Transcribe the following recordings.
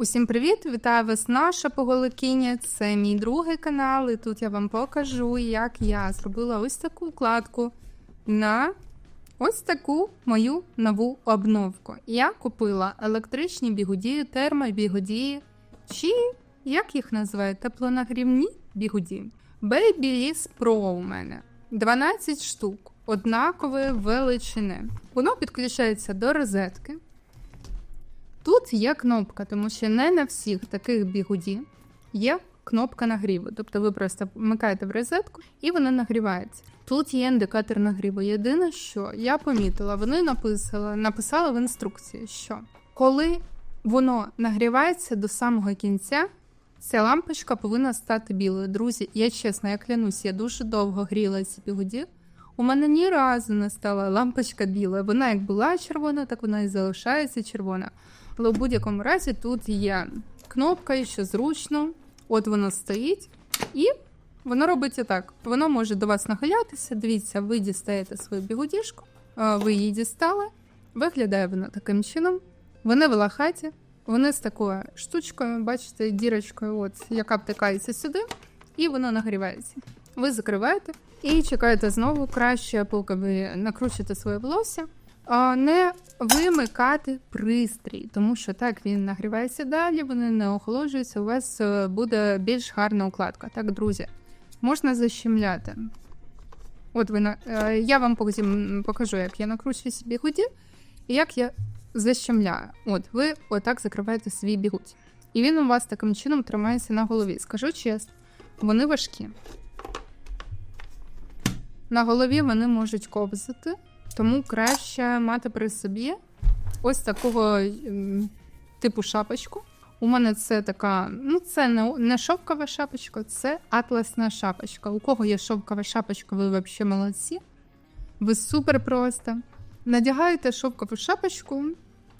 Усім привіт! Вітаю вас, наша Поголикиня. Це мій другий канал, і тут я вам покажу, як я зробила ось таку вкладку на ось таку мою нову обновку. Я купила електричні бігудії, термобігудії, чи як їх називають, теплонагрівні бігудії. Babyliss Pro у мене 12 штук однакової величини. Воно підключається до розетки. Тут є кнопка, тому що не на всіх таких бігуді є кнопка нагріву. Тобто ви просто вмикаєте в розетку і вона нагрівається. Тут є індикатор нагріву. Єдине, що я помітила, вони написали, написали в інструкції, що коли воно нагрівається до самого кінця, ця лампочка повинна стати білою. Друзі, я чесно, я клянусь, я дуже довго гріла ці бігуді. У мене ні разу не стала лампочка біла. Вона як була червона, так вона і залишається червона. Але в будь-якому разі тут є кнопка, що зручно. От воно стоїть, і воно робиться так. Воно може до вас нахилятися. Дивіться, ви дістаєте свою бігудішку, е, ви її дістали. Виглядає вона таким чином. Вони в лахаті, вони з такою штучкою, бачите, дірочкою, от, яка втикається сюди, і воно нагрівається. Ви закриваєте і чекаєте знову краще, поки ви накручуєте своє волосся. Не вимикати пристрій, тому що так він нагрівається далі, вони не охолоджуються. У вас е, буде більш гарна укладка. Так, друзі, можна защемляти. От ви на е, я вам покажу, як я накручую собі бігуді, і як я защемляю. От ви отак закриваєте свій бігуть. І він у вас таким чином тримається на голові. Скажу чесно, вони важкі. На голові вони можуть ковзати, тому краще мати при собі ось такого типу шапочку. У мене це така, ну це не, не шовкова шапочка, це атласна шапочка. У кого є шовкова шапочка, ви взагалі молодці. Ви супер просто. Надягаєте шовкову шапочку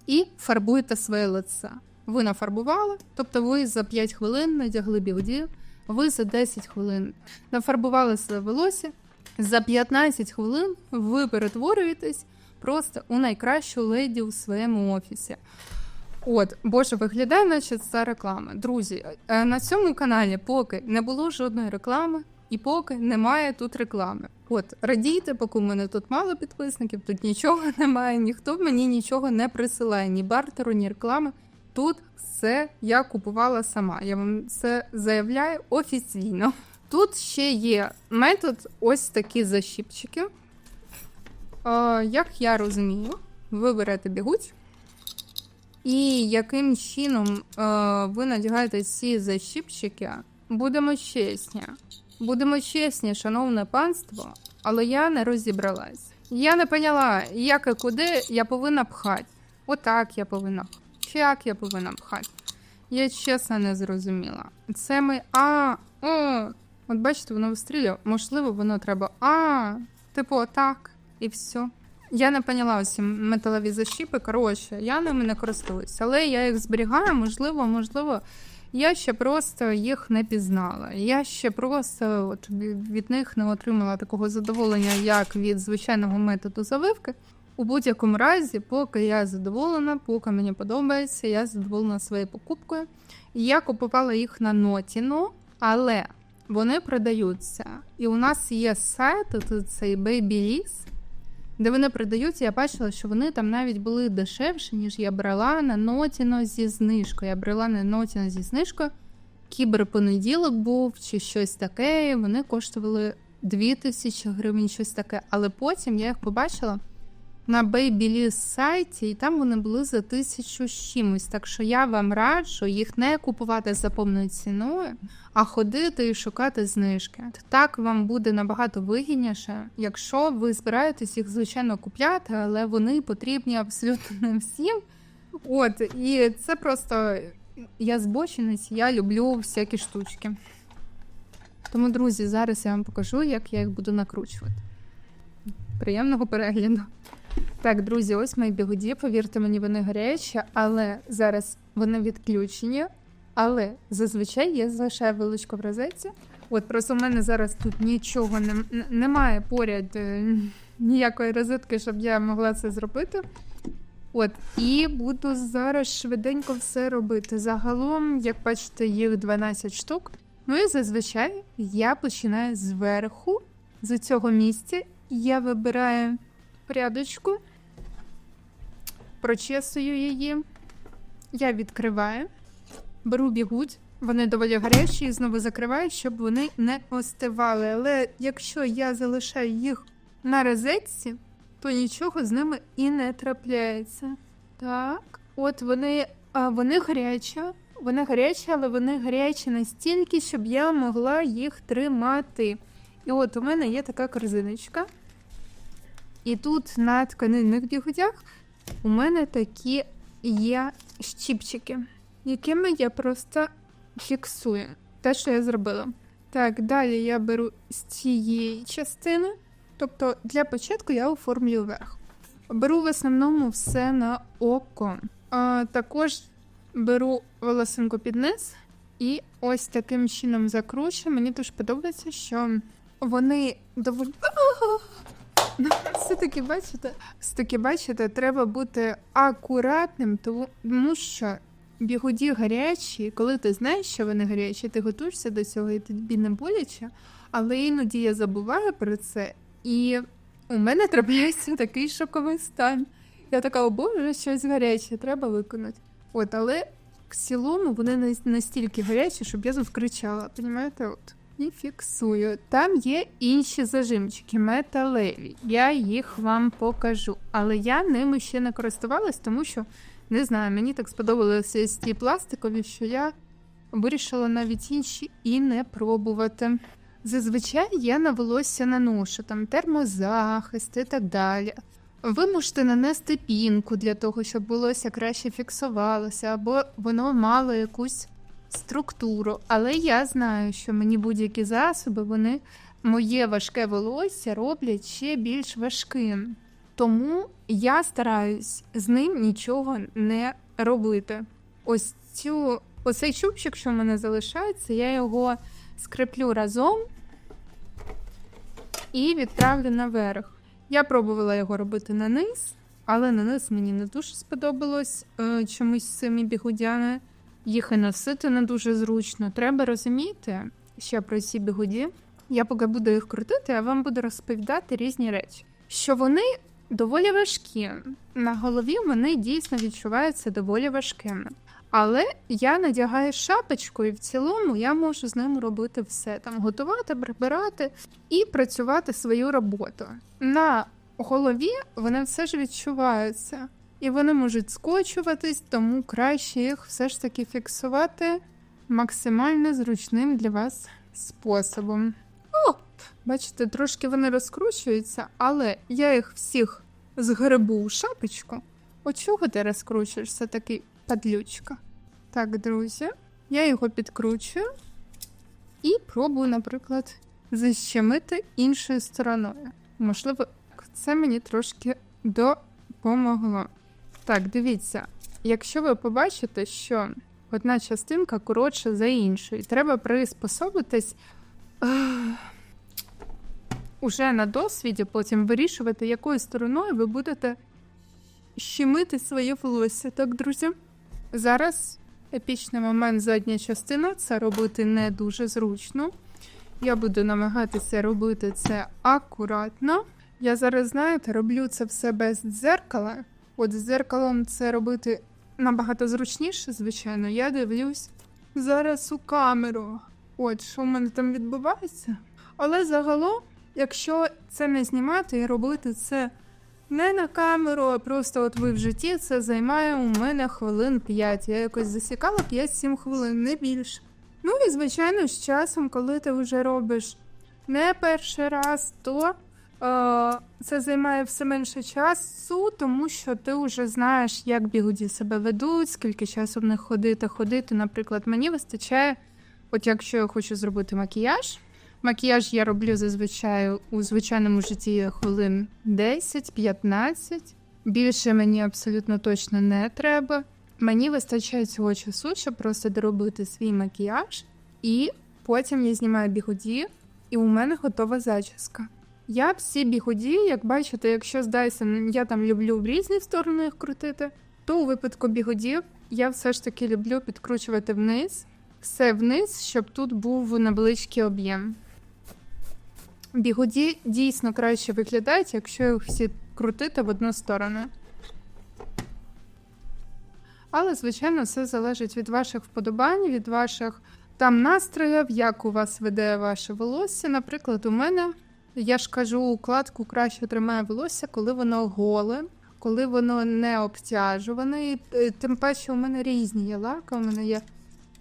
і фарбуєте своє лице. Ви нафарбували, тобто ви за 5 хвилин надягли білді, ви за 10 хвилин нафарбували своє волосся. За 15 хвилин ви перетворюєтесь просто у найкращу леді у своєму офісі. От, боже, виглядає, наче це реклама. Друзі, е, на цьому каналі поки не було жодної реклами, і поки немає тут реклами. От, радійте, поки у мене тут мало підписників, тут нічого немає, ніхто мені нічого не присилає, ні бартеру, ні реклами. Тут все я купувала сама. Я вам це заявляю офіційно. Тут ще є метод ось такі защіпчики. Е, як я розумію, ви берете бігуть, і яким чином е, ви надягаєте ці защіпчики, будемо чесні. Будемо чесні, шановне панство, але я не розібралась. Я не поняла, як і куди я повинна пхати. Отак я повинна пхати. Як я повинна пхати? Я чесно не зрозуміла. Це ми. А, о, От бачите, воно вистрілює. Можливо, воно треба. А, типу, отак, і все. Я не поняла ці металові защіпи. Коротше, я ними не користуюсь, але я їх зберігаю, можливо, можливо, я ще просто їх не пізнала. Я ще просто от, від них не отримала такого задоволення, як від звичайного методу завивки. У будь-якому разі, поки я задоволена, поки мені подобається, я задоволена своєю покупкою. Я купувала їх на Нотіно, але вони продаються. І у нас є сайт, тут цей Babyliss, де вони продаються. Я бачила, що вони там навіть були дешевші, ніж я брала на Нотіно зі знижкою. Я брала на Нотіно зі знижкою. Кіберпонеділок був чи щось таке. Вони коштували 2000 гривень, щось таке. Але потім я їх побачила на Babyliss сайті, і там вони були за тисячу з чимось. Так що я вам раджу їх не купувати за повною ціною, а ходити і шукати знижки. Так вам буде набагато вигідніше, якщо ви збираєтесь їх, звичайно, купляти, але вони потрібні абсолютно не всім. От, і це просто я збочинець, я люблю всякі штучки. Тому, друзі, зараз я вам покажу, як я їх буду накручувати. Приємного перегляду! Так, друзі, ось мої бігуді. Повірте мені, вони гарячі, але зараз вони відключені. Але зазвичай я залишаю вилочку в розетці. От просто в мене зараз тут нічого не, немає поряд е, ніякої розетки, щоб я могла це зробити. От, і буду зараз швиденько все робити. Загалом, як бачите, їх 12 штук. Ну і зазвичай я починаю зверху, з цього місця. Я вибираю прядочку, прочесую її. Я відкриваю, беру бігуть, вони доволі гарячі і знову закриваю, щоб вони не остивали. Але якщо я залишаю їх на розетці, то нічого з ними і не трапляється. Так, от вони, а, вони гарячі, вони гарячі, але вони гарячі настільки, щоб я могла їх тримати. І от у мене є така корзиночка. І тут на тканинних бігудях у мене такі є щіпчики, якими я просто фіксую те, що я зробила. Так, далі я беру з цієї частини. Тобто для початку я оформлюю верх. Беру в основному все на око. А, також беру волосинку під низ і ось таким чином закручую. Мені дуже подобається, що вони доволі. Ну, Все-таки бачите, все-таки бачите, треба бути акуратним, тому що бігуді гарячі, коли ти знаєш, що вони гарячі, ти готуєшся до цього і тобі не боляче. Але іноді я забуваю про це, і у мене трапляється такий шоковий стан. Я така, о боже, щось гаряче, треба виконати. От, але в цілому вони настільки гарячі, щоб я завкричала. Понімаєте. І фіксую. Там є інші зажимчики, металеві. Я їх вам покажу. Але я ними ще не користувалась, тому що не знаю, мені так сподобалися ці пластикові, що я вирішила навіть інші і не пробувати. Зазвичай я на волосся наношу там термозахист і так далі. Ви можете нанести пінку для того, щоб волосся краще фіксувалося, або воно мало якусь структуру. Але я знаю, що мені будь-які засоби, вони моє важке волосся роблять ще більш важким. Тому я стараюсь з ним нічого не робити. Ось цю оцей чубчик, що в мене залишається, я його скреплю разом і відправлю наверх. Я пробувала його робити на низ, але на низ мені не дуже сподобалось е, чомусь цими бігудями. Їх і носити не дуже зручно. Треба розуміти ще про ці бігуді. Я поки буду їх крутити, а вам буду розповідати різні речі. Що вони доволі важкі. На голові вони дійсно відчуваються доволі важкими. Але я надягаю шапочку, і в цілому я можу з ним робити все там готувати, прибирати і працювати свою роботу. На голові вони все ж відчуваються, і вони можуть скочуватись, тому краще їх все ж таки фіксувати максимально зручним для вас способом. О, бачите, трошки вони розкручуються, але я їх всіх згребу у шапочку. От чого ти розкручуєшся такий падлючка? Так, друзі, я його підкручую і пробую, наприклад, защемити іншою стороною. Можливо, це мені трошки допомогло. Так, дивіться, якщо ви побачите, що одна частинка коротша за іншу, і треба приспособитись уже на досвіді, потім вирішувати, якою стороною ви будете щемити своє волосся. Так, друзі? Зараз епічний момент задня частина це робити не дуже зручно. Я буду намагатися робити це акуратно. Я зараз, знаєте, роблю це все без дзеркала. От з дзеркалом це робити набагато зручніше, звичайно. Я дивлюсь зараз у камеру. От, що в мене там відбувається. Але загалом, якщо це не знімати і робити це не на камеру, а просто от ви в житті це займає у мене хвилин 5. Я якось засікала 5-7 хвилин, не більше. Ну і, звичайно, з часом, коли ти вже робиш не перший раз, то це займає все менше часу, тому що ти вже знаєш, як бігуді себе ведуть, скільки часу в них ходити, ходити. Наприклад, мені вистачає, от якщо я хочу зробити макіяж. Макіяж я роблю зазвичай у звичайному житті хвилин 10-15. Більше мені абсолютно точно не треба. Мені вистачає цього часу, щоб просто доробити свій макіяж, і потім я знімаю бігуді, і у мене готова зачіска. Я всі бігуді, як бачите, якщо з Dyson я там люблю в різні сторони їх крутити, то у випадку бігудів я все ж таки люблю підкручувати вниз, все вниз, щоб тут був невеличкий об'єм. Бігуді дійсно краще виглядають, якщо їх всі крутити в одну сторону. Але, звичайно, все залежить від ваших вподобань, від ваших там настроїв, як у вас веде ваше волосся. Наприклад, у мене, я ж кажу, укладку краще тримає волосся, коли воно голе, коли воно не обтяжуване. І е, тим паче у мене різні є лаки, у мене є,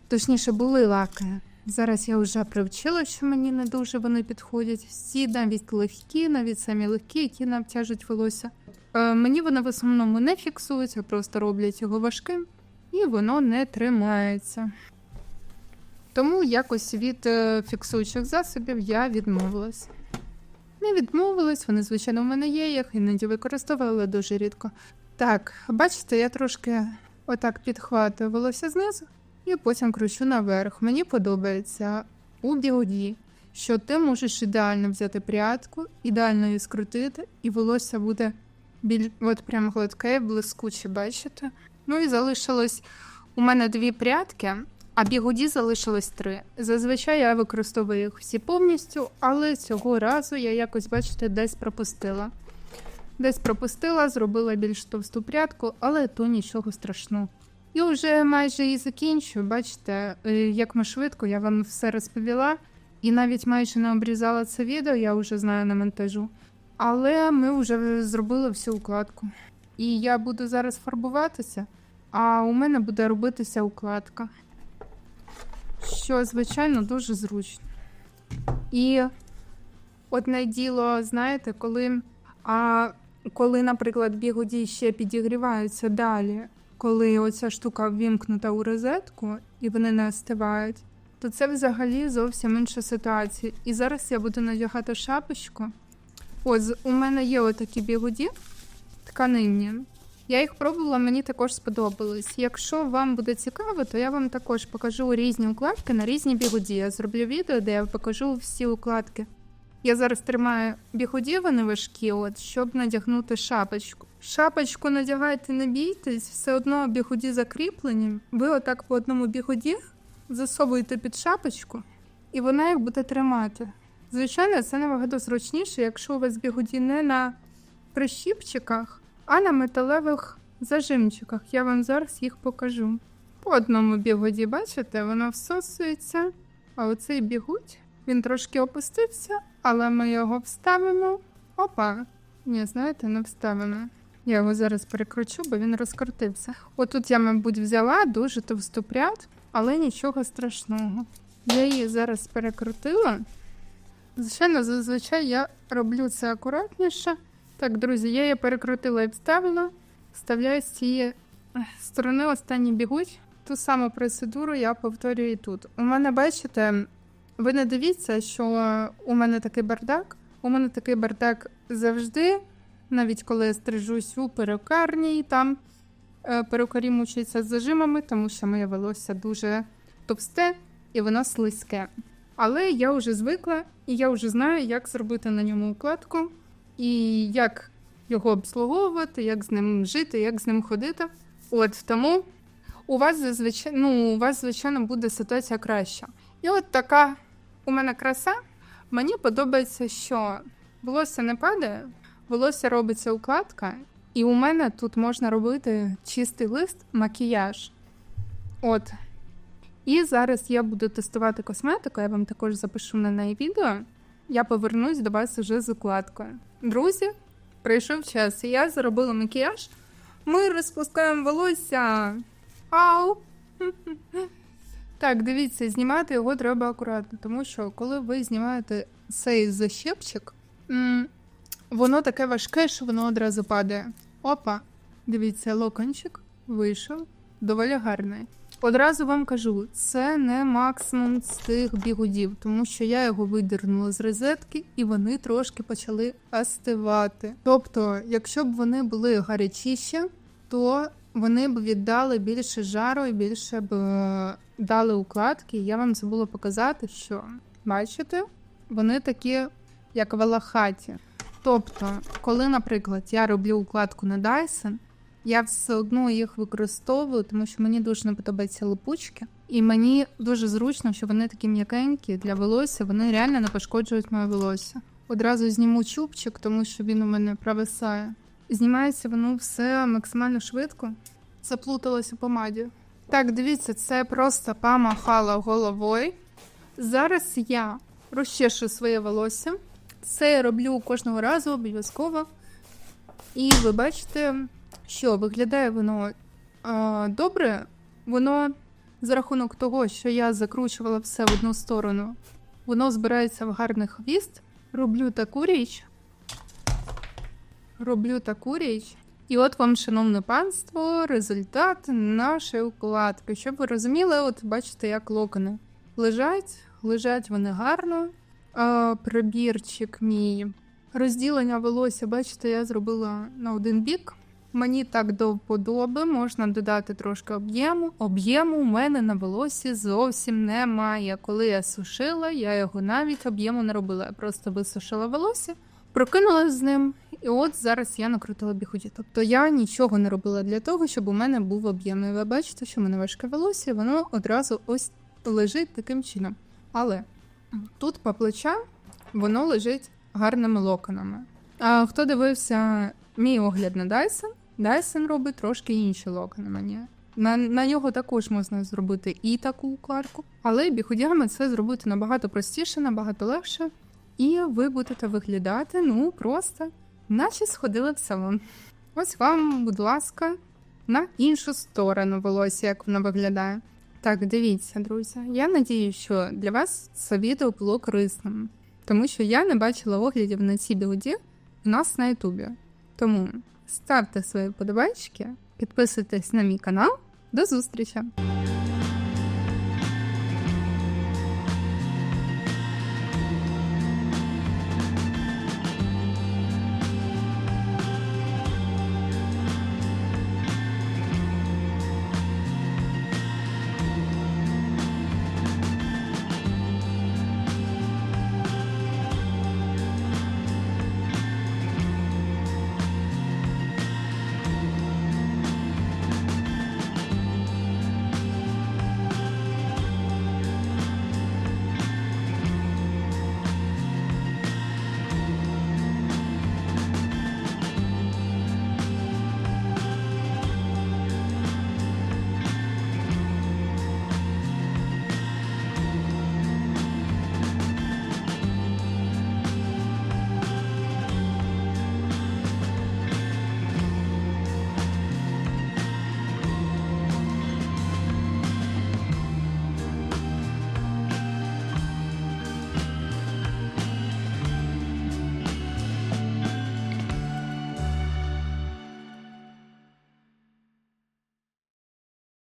точніше, були лаки. Зараз я вже привчила, що мені не дуже вони підходять. Всі навіть легкі, навіть самі легкі, які не обтяжують волосся. Е, мені вони в основному не фіксуються, просто роблять його важким, і воно не тримається. Тому якось від е, фіксуючих засобів я відмовилась. Не відмовилась, вони, звичайно, в мене є, їх іноді використовувала, але дуже рідко. Так, бачите, я трошки отак підхватую волосся знизу і потім кручу наверх. Мені подобається у бігуді, що ти можеш ідеально взяти прядку, ідеально її скрутити, і волосся буде біль... от прям гладке, блискуче, бачите? Ну і залишилось у мене дві прядки, а бігуді залишилось три. Зазвичай я використовую їх всі повністю, але цього разу я якось, бачите, десь пропустила. Десь пропустила, зробила більш товсту прядку, але то нічого страшного. І вже майже і закінчую. Бачите, е, як ми швидко, я вам все розповіла. І навіть майже не обрізала це відео, я вже знаю на монтажу. Але ми вже зробили всю укладку. І я буду зараз фарбуватися, а у мене буде робитися укладка. Що, звичайно, дуже зручно. І одне діло, знаєте, коли, а, коли наприклад, бігуді ще підігріваються далі, коли оця штука ввімкнута у розетку і вони не остивають, то це взагалі зовсім інша ситуація. І зараз я буду надягати шапочку. Ось у мене є отакі бігуді тканинні. Я їх пробувала, мені також сподобались. Якщо вам буде цікаво, то я вам також покажу різні укладки на різні бігуді. Я зроблю відео, де я покажу всі укладки. Я зараз тримаю бігуді, вони важкі, от, щоб надягнути шапочку. Шапочку надягайте, не бійтесь, все одно бігуді закріплені. Ви отак по одному бігуді засовуєте під шапочку, і вона їх буде тримати. Звичайно, це набагато зручніше, якщо у вас бігуді не на прищіпчиках, а на металевих зажимчиках. Я вам зараз їх покажу. По одному бігуді, бачите, воно всосується, а оцей бігудь, він трошки опустився, але ми його вставимо. Опа! Ні, знаєте, не вставимо. Я його зараз перекручу, бо він розкрутився. Отут я, мабуть, взяла дуже товсту пряд, але нічого страшного. Я її зараз перекрутила. Звичайно, зазвичай я роблю це акуратніше. Так, друзі, я її перекрутила і вставила. Вставляю з цієї сторони останній бігуть. Ту саму процедуру я повторюю і тут. У мене, бачите, ви не дивіться, що у мене такий бардак. У мене такий бардак завжди, навіть коли я стрижусь у перукарні, і там е, перукарі мучаються з зажимами, тому що моє волосся дуже товсте і воно слизьке. Але я вже звикла і я вже знаю, як зробити на ньому укладку, і як його обслуговувати, як з ним жити, як з ним ходити. От тому у вас зазвичай, ну, у вас, звичайно, буде ситуація краща. І от така у мене краса. Мені подобається, що волосся не падає, волосся робиться укладка, і у мене тут можна робити чистий лист, макіяж. От. І зараз я буду тестувати косметику, я вам також запишу на неї відео. Я повернусь до вас уже з укладкою. Друзі, прийшов час. і Я зробила макіяж. Ми розпускаємо волосся. Ау! Так, дивіться, знімати його треба акуратно, тому що коли ви знімаєте цей защепчик, воно таке важке, що воно одразу падає. Опа, дивіться, локончик вийшов доволі гарний. Одразу вам кажу, це не максимум з тих бігудів, тому що я його видернула з розетки і вони трошки почали остивати. Тобто, якщо б вони були гарячіші, то вони б віддали більше жару і більше б е, дали укладки. Я вам забула показати, що бачите, вони такі як волохаті. Тобто, коли, наприклад, я роблю укладку на Dyson, я все одно їх використовую, тому що мені дуже не подобаються липучки. І мені дуже зручно, що вони такі м'якенькі для волосся, вони реально не пошкоджують моє волосся. Одразу зніму чубчик, тому що він у мене провисає. Знімається воно все максимально швидко. Заплуталась у помаді. Так, дивіться, це просто помахала головою. Зараз я розчешу своє волосся. Це я роблю кожного разу обов'язково. І ви бачите, що виглядає воно е, добре. Воно за рахунок того, що я закручувала все в одну сторону, воно збирається в гарний хвіст. Роблю таку річ. Роблю таку річ. І от вам, шановне панство, результат нашої укладки. Щоб ви розуміли, от бачите, як локони лежать, лежать вони гарно. А, прибірчик мій. Розділення волосся, бачите, я зробила на один бік. Мені так до вподоби, можна додати трошки об'єму. Об'єму у мене на волосі зовсім немає. Коли я сушила, я його навіть об'єму не робила. Я просто висушила волосся, прокинулась з ним, і от зараз я накрутила бігуді. Тобто я нічого не робила для того, щоб у мене був об'єм. Ви бачите, що в мене важке волосся, воно одразу ось лежить таким чином. Але тут по плечам воно лежить гарними локонами. А хто дивився мій огляд на Dyson, Dyson робить трошки інші локони мені. На, на нього також можна зробити і таку укладку, але біходями це зробити набагато простіше, набагато легше. І ви будете виглядати, ну, просто, наче сходили в салон. Ось вам, будь ласка, на іншу сторону волосся, як воно виглядає. Так, дивіться, друзі. Я надію, що для вас це відео було корисним, тому що я не бачила оглядів на ці білоді у нас на Ютубі. Тому ставте свої подобайки, підписуйтесь на мій канал. До зустрічі!